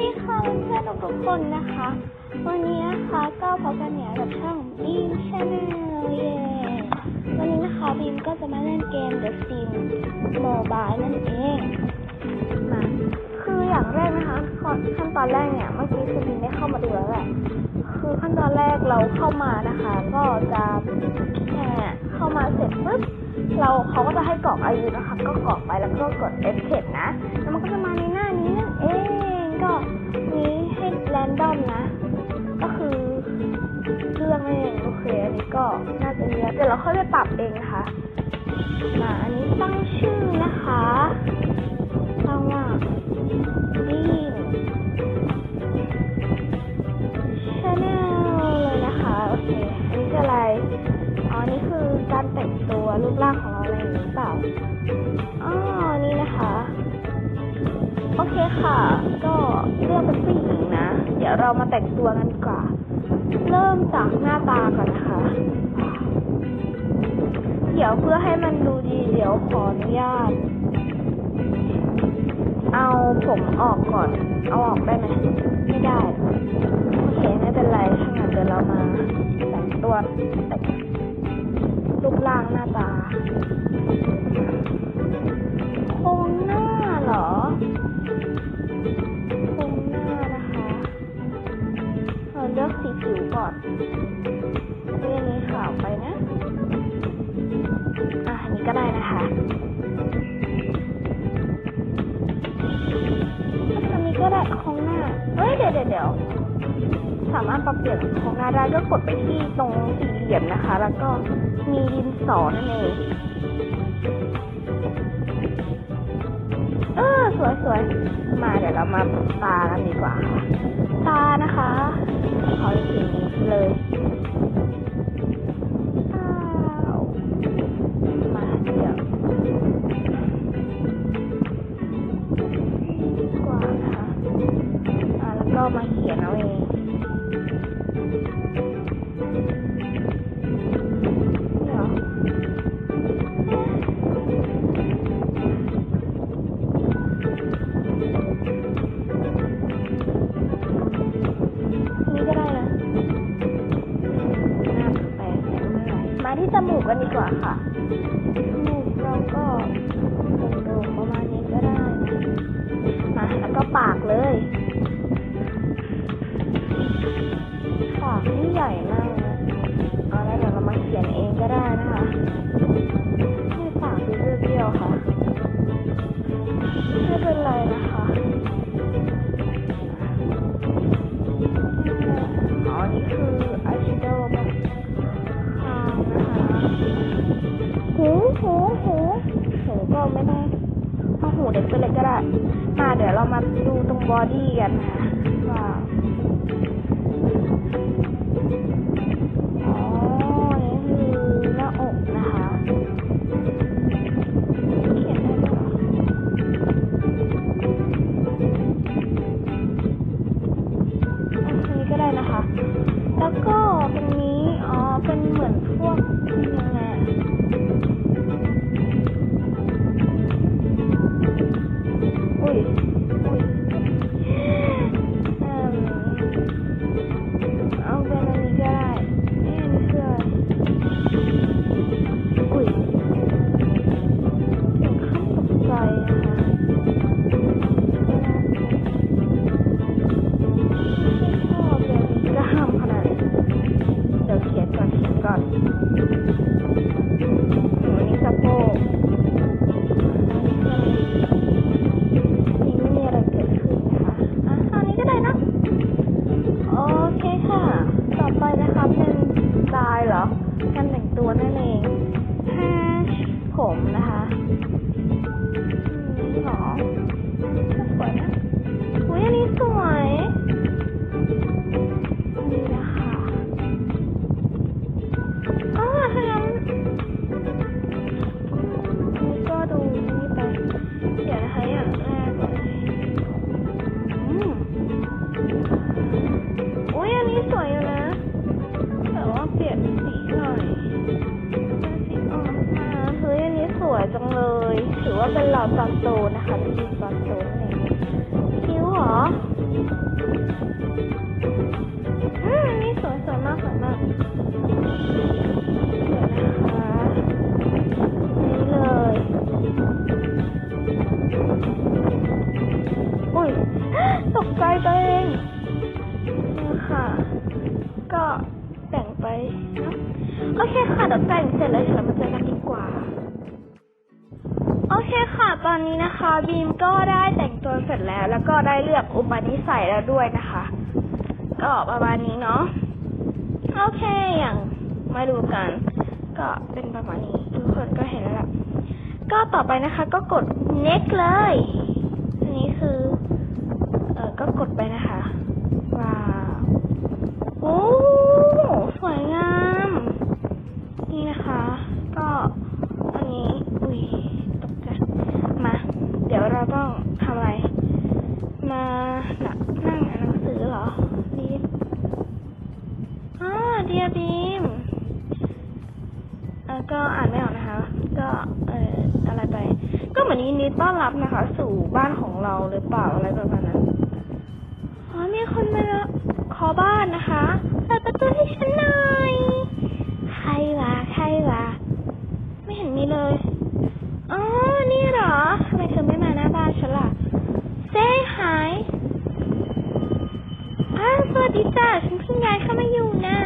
ดีค่ะเพื่อนๆทุกๆคนนะคะ วันนี้นะคะก็พบกันเนี่ยกับช่องบีมชาแนลเย้วันนี้นะคะบีมก็จะมาเล่นเกม The Sims Mobile นั่นเองมาคืออย่างแรกนะคะขั้นตอนแรกเนี่ยเมื่อกี้คือบีมได้เข้ามาดูแล้วแหละคือขั้นตอนแรกเราเข้ามานะคะ ก็จะแค่เข้ามาเสร็จปุ๊บเราเขาก็จะให้กรอกอายุนะคะ ก็กรอกไปแล้วก็กด Escape นะ ดอมนะ ก็คือเรื่องเองโอเคอันนี้ก็น่าจะเยอะเดี๋ยวเราค่อยไปปรับเองนะคะ เริ่มจากหน้าตาก่อนนะคะ เดี๋ยวเพื่อให้มันดูดีเดี๋ยวขออนุญาต เอาผมออกก่อน เอาออกได้ไหมไม่ได้ โอเคไม่เป็นไรถ้างั้นเดี๋ยวเรามาแต่งตัวแต่งรูปร่างหน้าตาโครงหน้าเหรอ ผิวก่อนเรื่องนี้ขาวไปนะ อะอันนี้ก็ได้นะคะอันนี้ก็ได้โครงหน้าเฮ้ยเดี๋ยวเดี๋ยวสามารถปรับเปลี่ยนโครงหน้าได้ก็กดไปที่ตรงสี่เหลี่ยมนะคะ แล้วก็มีดินสอนั่นเอง ออสวยสวยมาเดี๋ยวเรามาตากันดีกว่าค่ะตานะคะขอสีนี้เลยอ้าวมาเดี๋ยวดีกว่านะคะอ่าแล้วก็มาเขียนเอาเอง ค่ะจมูกเราก็โด่งๆประมาณนี้ก็ได้นะมาแล้วก็ปากเลย ปากนี่ใหญ่มาก หูเด็กไปเลยก็ได้มาเดี๋ยวเรามาดูตรงบอดี้กันค่ะ คค่ะเดี๋ยวแต่งเสร็จแล้วเดี๋ยวเรามาเจอกันดีกว่า โอเคค่ะ ตอนนี้นะคะ บีมก็ได้แต่งตัวเสร็จแล้ว แล้วก็ได้เลือกอุปนิสัยแล้วด้วยนะคะ ก็ประมาณนี้เนาะโอเคอย่างมาดูกัน ก็เป็นประมาณนี้ทุกคนก็เห็นแล้วล่ะก็ต่อไปนะคะ ก็กด next เลยอันนี้คือ เออก็กดไปนะคะว้าวโอ้สวยงาม นี่นะคะ ก็อันนี้ อุ้ยตกใจมา เดี๋ยวเราต้องทำอะไร มาหนักนั่งอ่านหนังสือเหรอรีดอ่าเดียบีมเออก็อ่านไม่ออกนะคะ ก็เอออะไรไป ก็เหมือนยินดีต้อนรับนะคะ สู่บ้านของเราหรือเปล่าอะไรประมาณนั้นอ๋อมีคนมาขอบ้านนะคะเปิดประตูให้ฉันหน่อยใครวะ ใครวะไม่เห็นมีเลย อ๋อ นี่เหรอทำไมเธอไม่มาหน้าบ้านฉันล่ะเซ่หายอ้าสวัสดีจ้าฉันเพิ่งย้ายเข้ามาอยู่นะ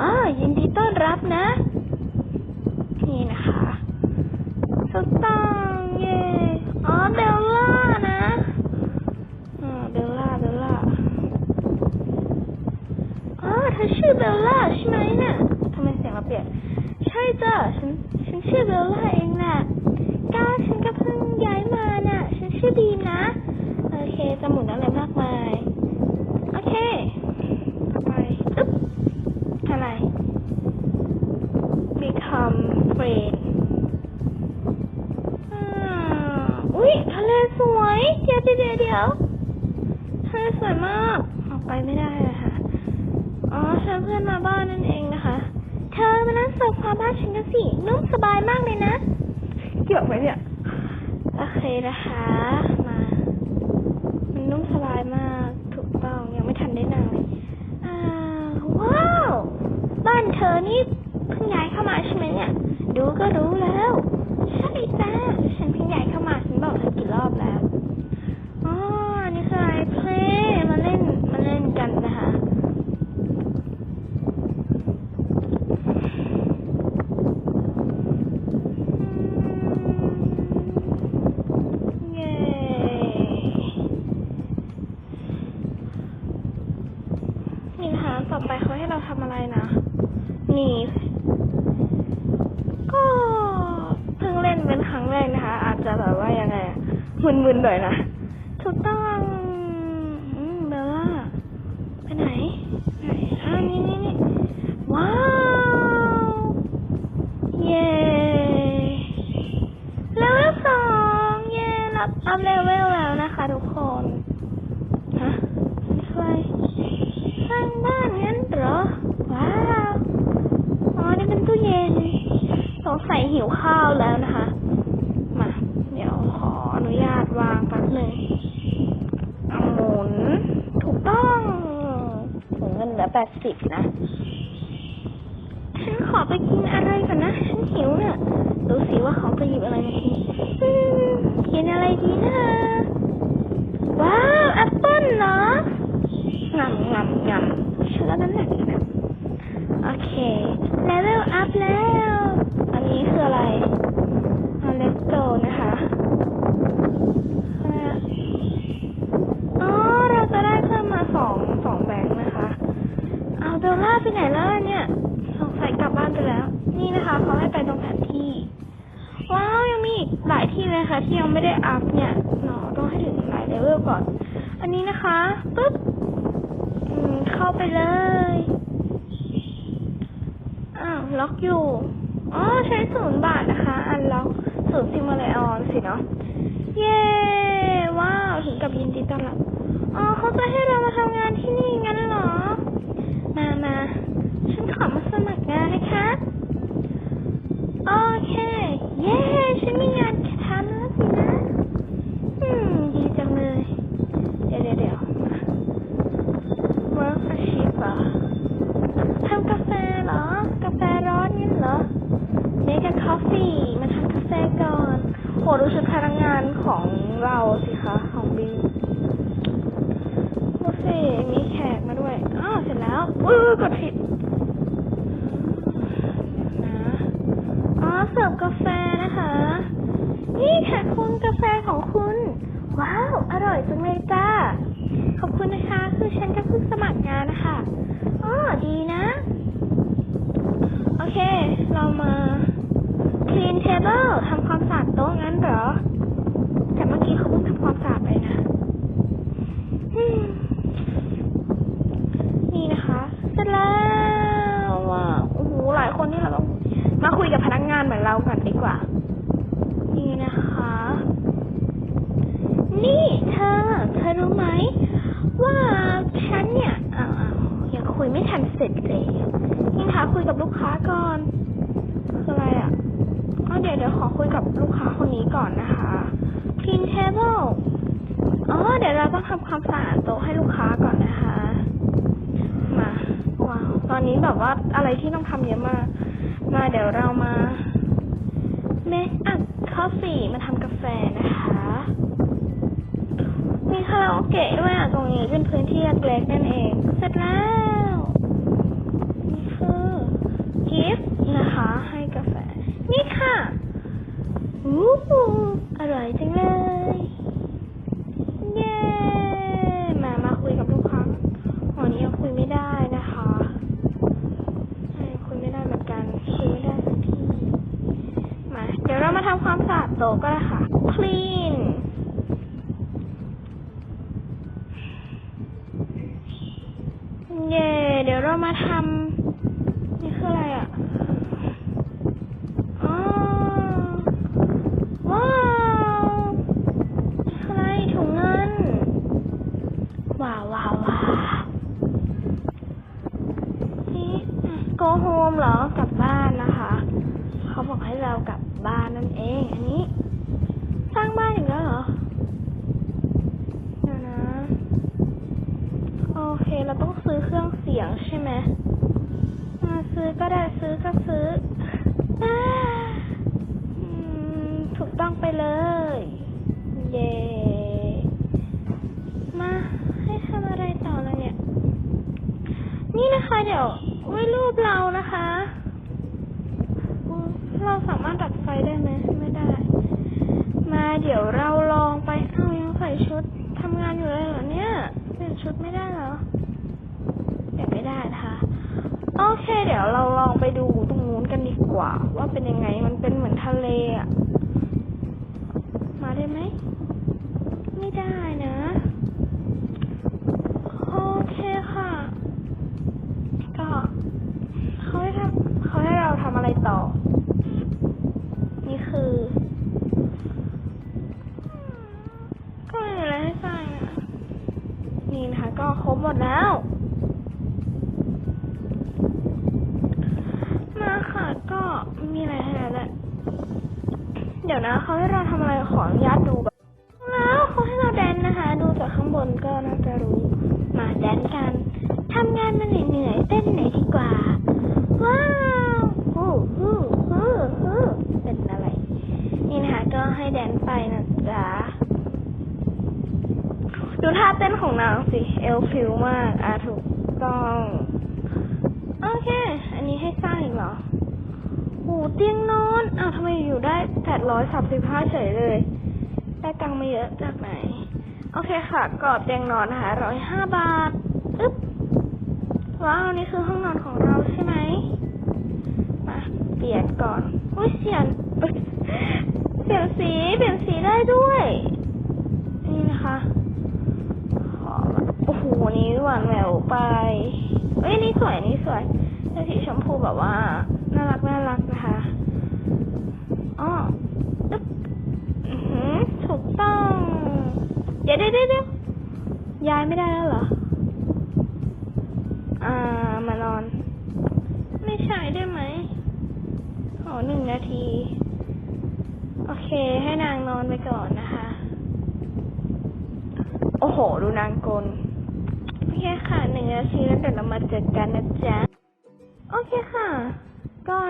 อ๋อยินดีต้อนรับนะ นี่นะคะถูกต้องเย่อ๋อเบลล่านะอ่าเบลล่าเบลล่าอ๋อเธอชื่อเบลล่าใใช่จ้ะฉันฉันชื่อเบลล่าเองน่ะก้าวฉันก็เพิ่งย้ายมาน่ะ ฉันชื่อบีมนะ โอเคจะหมุนอะไรมากมาย โอเคต่อไปอึ๊บอะไร become friend อ่าอุ้ยทะเลสวยเดี๋ยวเดี๋ยวเดี๋ยวเดี๋ยวทะเลสวยมาก ออกไปไม่ได้อะค่ะ อ๋อฉันเพื่อนมาบ้านนั่นเองนะคะ เธอมานั่งโซฟา บ้านฉันกันสิ นุ่มสบายมากเลยนะ เกี่ยวไหมเนี่ย โอเคนะคะ มา มันนุ่มสบายมาก ถูกต้อง ยังไม่ทันได้นั่งเลยอ่าว้าว บ้านเธอนี่เพิ่งย้ายเข้ามาใช่ไหมเนี่ย ดูก็รู้แล้ว ใช่จ้า ฉันเพิ่งย้ายเข้ามา ฉันบอกเธอกี่รอบแล้ว อ๋อ นี่คืออะไรเพลย์มาเล่น มาเล่นกันนะคะ เย้ นี่นะคะ ต่อไปเขาให้เราทำอะไรนะ นี่ ก็เพิ่งเล่นเป็นครั้งแรกนะคะ อาจจะแบบว่ายังไงอะ มึนๆหน่อยนะ ถูกต้องเบลล่าไปไหนไหนอ่านี่นี่นี่ว้าว เย้เลเวลสองเย้รับอัพเลเวลแล้วนะคะทุกคนฮะนี่คืออะไรสร้างบ้านงั้นเหรอ ว้าว อ๋อ นี่เป็นตู้เย็นสงสัยหิวข้าวแล้วนะคะ มา เดี๋ยวขออนุญาตวางแป๊บหนึ่งเอาหมุน ถูกต้องถุงเงินเหลือ แปดสิบนะ ฉันขอไปกินอะไรก่อนนะ ฉันหิวน่ะดูสิว่าเขาจะหยิบอะไรมากินกินอะไรดีนะ ว้าวแอปเปิ้ลเหรองำงำงำฉันแล้วน้ำหนักนะโอเคเลเวลอัพแล้ว อันนี้คืออะไรอเลสโตนะคะอ่าอ๋อ เราจะได้เพิ่มมาสองสองแบงค์นะคะ เบลล่าไปไหนแล้วเนี่ย สงสัยกลับบ้านไปแล้ว นี่นะคะเขาให้ไปตรงแผนที่ ว้าวยังมีอีกหลายที่เลยค่ะ ที่ยังไม่ได้อัพเนี่ยเนาะต้องให้ถึงหลายเลเวลก่อน อันนี้นะคะปึ๊บอืมเข้าไปเลยอ้าวล็อกอยู่ อ๋อใช้ศูนย์บาทนะคะ อันล็อกศูนย์ซิมเลออนสิเนาะเย้ว้าวถึงกับยินดีต้อนรับอ๋อเขาจะให้เรามาทำงานที่นี่งั้นเหรอ มามาฉันขอมาสมัครงานนะคะ โอเค เย้ ฉันมีงานทำแล้วสินะ อืม ดีจังเลย เดี๋ยวเดี๋ยวเดี๋ยวมา work achieve เหรอทำกาแฟเหรอ กาแฟร้อนนี่เหรอ make a coffee มาทำกาแฟก่อน โหดูชุดพนักงานของเราสิคะ ของบีม กดผิดนะอ๋อเสิร์ฟกาแฟนะคะ นี่ค่ะคุณกาแฟของคุณ ว้าว อร่อยจังเลยจ้า ขอบคุณนะคะ คือฉันก็เพิ่งสมัครงานนะคะอ๋อดีนะ โอเค เรามา เบอร์ทำความสะอาดโต๊ะงั้นเหรอ แต่เมื่อกี้เขาเพิ่งทำความสะอาดไปนะอืมนี่นะคะ เสร็จแล้วว้าวโอ้โห หลายคนที่เราต้องมาคุยกับพนักงานเหมือนเรากันดีกว่า นี่นะคะ นี่เธอ เธอรู้ไหม ว่าฉันเนี่ยอ้าวอ้าวยังคุยไม่ทันเสร็จเลยนี่นะคะคุยกับลูกค้าก่อน คืออะไรอะอ๋อเดี๋ยวเดี๋ยวขอคุยกับลูกค้าคนนี้ก่อนนะคะ clean table อ๋อ เดี๋ยวเราต้องทำความสะอาดโต๊ะให้ลูกค้าก่อนนะคะ มาว้าวตอนนี้แบบว่าอะไรที่ต้องทำเยอะมาก มาเดี๋ยวเรามา make up coffee มาทำกาแฟนะคะ มีคาราโอเกะด้วยอะตรงนี้เป็นพื้นที่เล็กๆนั่นเอง เสร็จแล้วนี่คือกิฟต์นะคะ ให้กาแฟ นี่ค่ะอู้หูอร่อยจังเลย มา มาคุยกับลูกค้าวันนี้ยังคุยไม่ได้นะคะใช่คุยไม่ได้เหมือนกัน คุยไม่ได้สักที มา เดี๋ยวเรา มาทำความสะอาดโต๊ะก็ได้ค่ะ clean เย่เดี๋ยวเรามาทำนี่คืออะไรอะอ๋อว้าวนี่คืออะไรถุงเงิน ว้าวว้าวว้าวนี่ go home เหรอกลับบ้านนะคะ เขาบอกให้เรากลับบ้านนั่นเอง อันนี้ สร้างบ้านอีกแล้วเหรอ เดี๋ยวนะ โอเค เราต้องซื้อ เสียงใช่ไหมมาซื้อก็ได้ซื้อก็ซื้ออถูกต้องไปเลย เย่มาให้ทำอะไรต่อเลยเนี่ย นี่นะคะเดี๋ยวไว้รูปเรานะคะ เราสามารถดับไฟได้ไหมไม่ได้ มาเดี๋ยวเราลองไป เอ้ายังใส่ชุดทำงานอยู่เลยเหรอเนี่ย เปลี่ยนชุดไม่ได้เหรอ ไม่ได้นะคะ โอเค เดี๋ยวเราลองไปดูตรงนู้นกันดีกว่า ว่าเป็นยังไงมันเป็นเหมือนทะเลอะมาได้ไหม นะคะก็ให้แดนไปนะจ๊ะ ดูท่าเต้นของนางสิ เอลฟิวมาก อะถูกต้อง โอเค อันนี้ให้สร้างอีกเหรอโหเตียงนอนอ้าวทำไมอยู่ได้แปดร้อยสามสิบห้าเฉยเลย ได้ตังค์มาเยอะจากไหน โอเคค่ะ กรอบเตียงนอนนะคะร้อยห้าบาท อึ๊บ ว้าว นี่คือห้องนอนของเราใช่ไหมมาเปลี่ยนก่อน อุ้ยเสียน เปลี่ยนสีเปลี่ยนสีได้ด้วย นี่นะคะโอ้โหนี้หวานแหววไปเอ้ยนี่สวยนี่สวยเป็นสีชมพูแบบว่า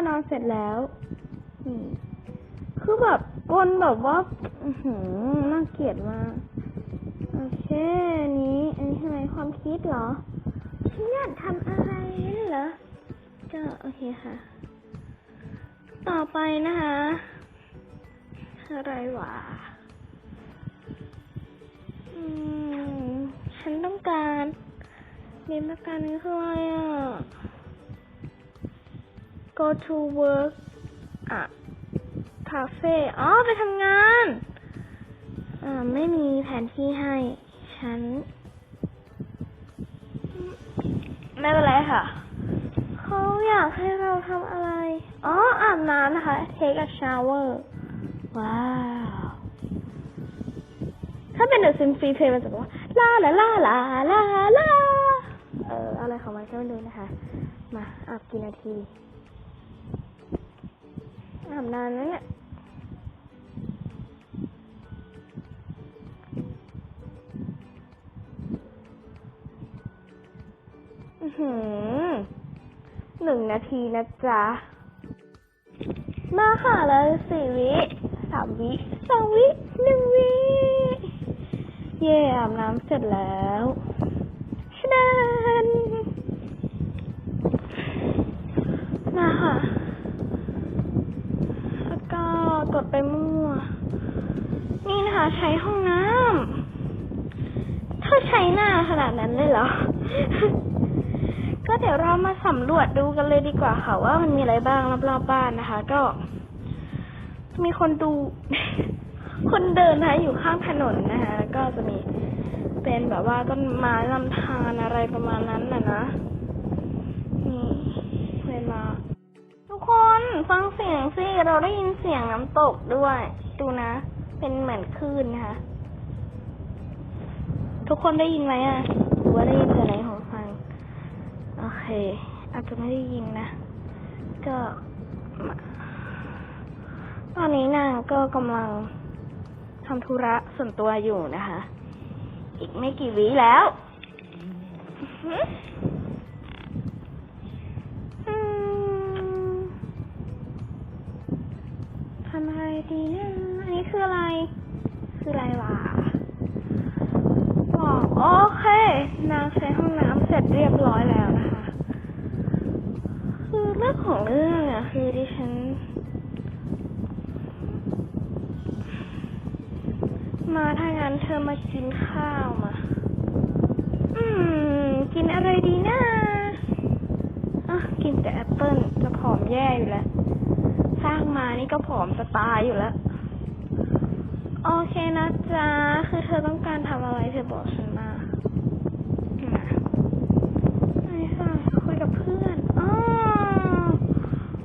ก็นอนเสร็จแล้วคือแบบกลแบบว่าหือน่าเกลียดมากโอเคนี้อันนี้ทำไมความคิดเหรอฉันอยากทำอะไรเหรอก็โอเคค่ะ ต่อไปนะคะอะไรวะอืมฉันต้องการเรียนต้องการนี้คืออะไรอะ go to work อะคาเฟ่อ๋อ ไปทำงาน อ่า ไม่มีแผนที่ให้ ฉัน ไม่เป็นไรค่ะ เขาอยากให้เราทำอะไร อ๋อ อาบน้ำนะคะ take a shower ว้าว ถ้าเป็นเดอะซิมฟรีเพลย์มันจะบอกว่า ลาลาลาลาลาลาเออ อะไรของมันก็ไม่รู้นะคะ มาอาบกี่นาที อาบนานแล้วเนี่ยอือหือหนึ่งนาทีนะจ๊ะ มาค่ะเลยสี่วิสามวิสองวิหนึ่งวิ เย่อาบน้ำเสร็จแล้วชนะมาค่ะ แล้วก็กดไปมั่ว นี่นะคะใช้ห้องน้ำถ้าใช้หน้าขนาดนั้นเลยเหรอ ก็เดี๋ยวเรามาสำรวจดูกันเลยดีก ว่ามันมีอะไรบ้างรอบๆบ้านนะคะ ก็ มีคนดู คนเดินนะคะอยู่ข้างถนนนะคะแล้วก็จะมีเป็นแบบว่าต้นไม้ลำธารอะไรประมาณนั้นน่ะนะนี่เวลาทุกคนฟังเสียงสิเราได้ยินเสียงน้ำตกด้วย ดูนะ เป็นเหมือนคลื่นนะคะ ทุกคนได้ยินไหมอะหรือว่าได้ยินแต่ในหูฟัง โอเค อาจจะไม่ได้ยินนะ ก็ ตอนนี้นางก็กำลังทำธุระส่วนตัวอยู่นะคะ อีกไม่กี่วิแล้วทำอะไรดีนะอันนี้คืออะไร คืออะไรวะบอ๋อโอเค นางใช้ห้องน้ำเสร็จเรียบร้อยแล้วนะคะ รื่องของเรื่องอะคือดิฉัน มาถ้างั้นเธอมากินข้าวมา อืม กินอะไรดีนะอะกินแต่แอปเปิ้ลจะผอมแย่อยู่แล้วสร้างมานี่ก็ผอมจะตายอยู่แล้ว โอเคนะจ๊ะ คือเธอต้องการทำอะไรเธอบอกฉันมานะไม่ค่ะคุยกับเพื่อนอ๋อ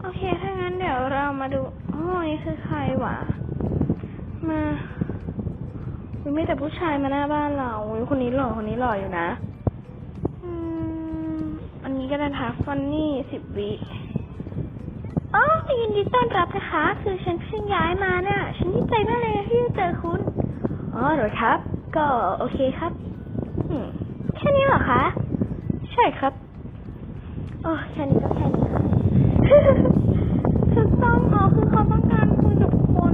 โอเค ถ้างั้นเดี๋ยวเรา มาดูอ๋อนี่คือใครวะ มาอุ๊ยไม่แต่ผู้ชายมาหน้าบ้านเราอุ๊ยคนนี้หล่อ คนนี้หล่ออยู่นะ อืม อันนี้ก็นะคะฟันนี่สิบวิอ๋อยินดีต้อนรับนะคะ คือฉันเพิ่งย้ายมาเนี่ย ฉันดีใจมากเลยที่เจอคุณ อ๋อเหรอครับ ก็โอเคครับแค่นี้เหรอคะ ใช่ครับ โอ้แค่นี้ก็แค่นี้ค่ะ จะต้องอ๋อคือเขาต้องการคุยกับคน